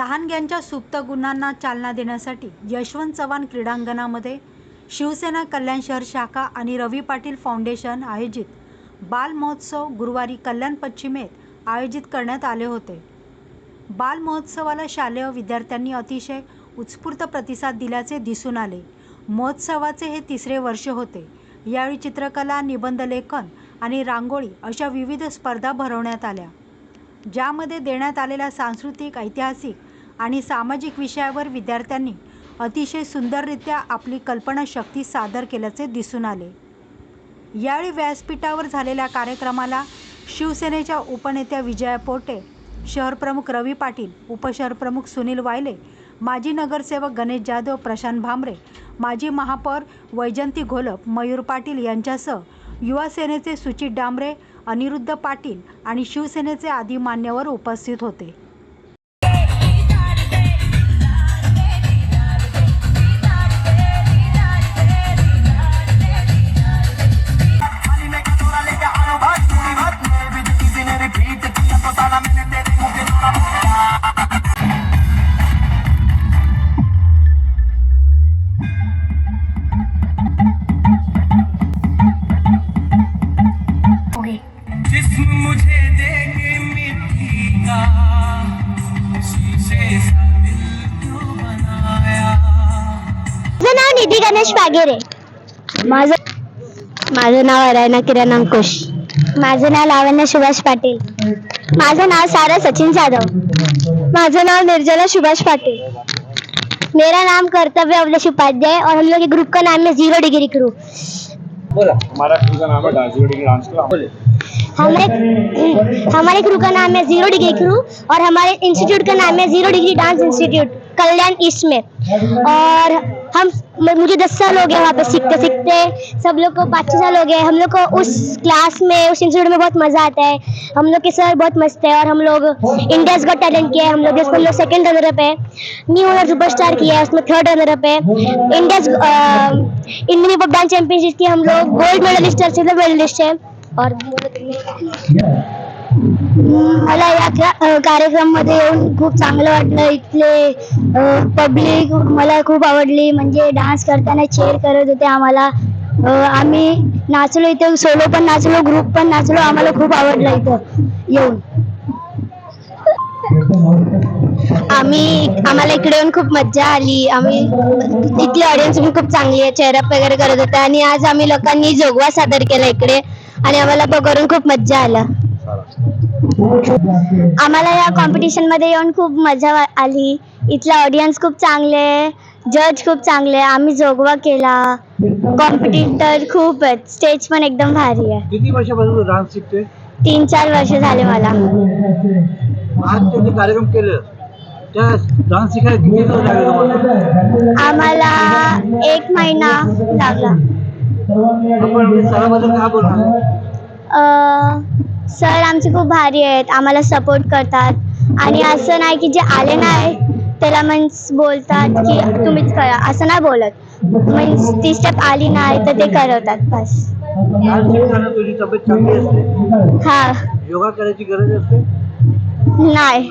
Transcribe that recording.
लहानग्यांच्या सुप्त गुणांना चालना देण्यासाठी यशवंत चव्हाण क्रीडांगणामध्ये शिवसेना कल्याण शहर शाखा आणि रवी पाटील फाउंडेशन आयोजित बाल महोत्सव गुरुवारी कल्याण पश्चिमेत आयोजित करण्यात आले होते. बाल महोत्सवाला शालेय विद्यार्थ्यांनी अतिशय उत्स्फूर्त प्रतिसाद दिल्याचे दिसून आले. महोत्सवाचे हे तिसरे वर्ष होते. यावेळी चित्रकला निबंधलेखन आणि रांगोळी अशा विविध स्पर्धा भरवण्यात आल्या. ज्यामध्ये देण्यात आलेल्या सांस्कृतिक ऐतिहासिक आणि सामाजिक विषयावर विद्यार्थ्यांनी अतिशय सुंदररित्या आपली कल्पनाशक्ती सादर केल्याचे दिसून आले. यावेळी व्यासपीठावर झालेल्या कार्यक्रमाला शिवसेनेच्या उपनेत्या विजया पोटे शहरप्रमुख रवी पाटील उपशहरप्रमुख सुनील वायले माजी नगरसेवक गणेश जाधव प्रशांत भामरे माजी महापौर वैजंती घोलप मयूर पाटील यांच्यासह युवा सेनेचे सुचित डांबरे अनिरुद्ध पाटील आणि शिवसेनेचे आदी मान्यवर उपस्थित होते. गणेश पागेरे माझं माझं नाव अरायना किरण अंकुश. माझं नाव लावण्य सुभाष पाटील. माझं नाव सारा सचिन जाधव. माझं नाव निर्जला सुभाष पाटील. मेरा नाम कर्तव्य अवलेश उपाध्याय और हम लोग के ग्रुप का नाम है जीरो डिग्री क्रू हमारा क्रू का नाम है डांस डिग्री डांस क्लब हमारे हमारे ग्रुप का नाम है जीरो डिग्री क्रू और हमारे इंस्टीट्यूट का नाम है zero degree dance institute Kalyan east में। और हम मुझे दस साल हो गए वहाँ पे सीखते सीखते। सब लोग को पाँच साल हो गए। हम लोग को उस क्लास में, उस इंस्टीट्यूट में बहुत मज़ा आता है। हम लोग के सर बहुत मस्त है और हम लोग इंडियाज का टैलेंट किया है हम लोग जिसमें हम लोग सेकेंड रनर अप है न्यू ओनर सुपरस्टार किया है उसमें थर्ड रनर पे। India's Indian hip dance championship की हम लोग। गोल्ड मेडलिस्ट है सिल्वर मेडलिस्ट है। और मला या कार्यक्रममध्ये येऊन खूप चांगलं वाटलं. इथले पब्लिक मला खूप आवडली. म्हणजे डान्स करताना चेअर करत होते आम्हाला. आम्ही नाचलो इथे. सोलो पण नाचलो ग्रुप पण नाचलो. आम्हाला खूप आवडलं इथं येऊन. आम्ही आम्हाला इकडे येऊन खूप मज्जा आली. आम्ही इथली ऑडियन्स पण खूप चांगली आहे. चेअरअप वगैरे करत होते. आणि आज आम्ही लोकांनी जोगवा सादर केला इकडे. आणि आम्हाला बघून करून खूप मज्जा आला. आम्हाला या कॉम्पिटिशनमध्ये येऊन खूप मजा आली. इथला ऑडियन्स खूप चांगले जज खूप चांगले आम्ही जोगवा केला. कॉम्पिटिटर खूप आहेत स्टेज पण एकदम भारी आहे. किती वर्षापासून डान्स शिकते तीन चार वर्ष झाले मला. आज तुम्ही कार्यक्रम केले त्या डान्स शिकायला किती दिवस लागले तुम्हाला? आम्हाला एक महिना लागला. आपण सराबद्दल काय बोलणार? सर आमचे खूप भारी आहेत. आम्हाला सपोर्ट करतात. आणि असं नाही की जे आले नाही त्याला मीन्स बोलतात की तुम्हीच करा. असं नाही बोलत. मीन्स ती स्टेप आली नाही तर ते करवतात. बस. डान्स शिकताना तुझी तब्येत चांगली असते? हा. योगा करायची गरज असते? नाही.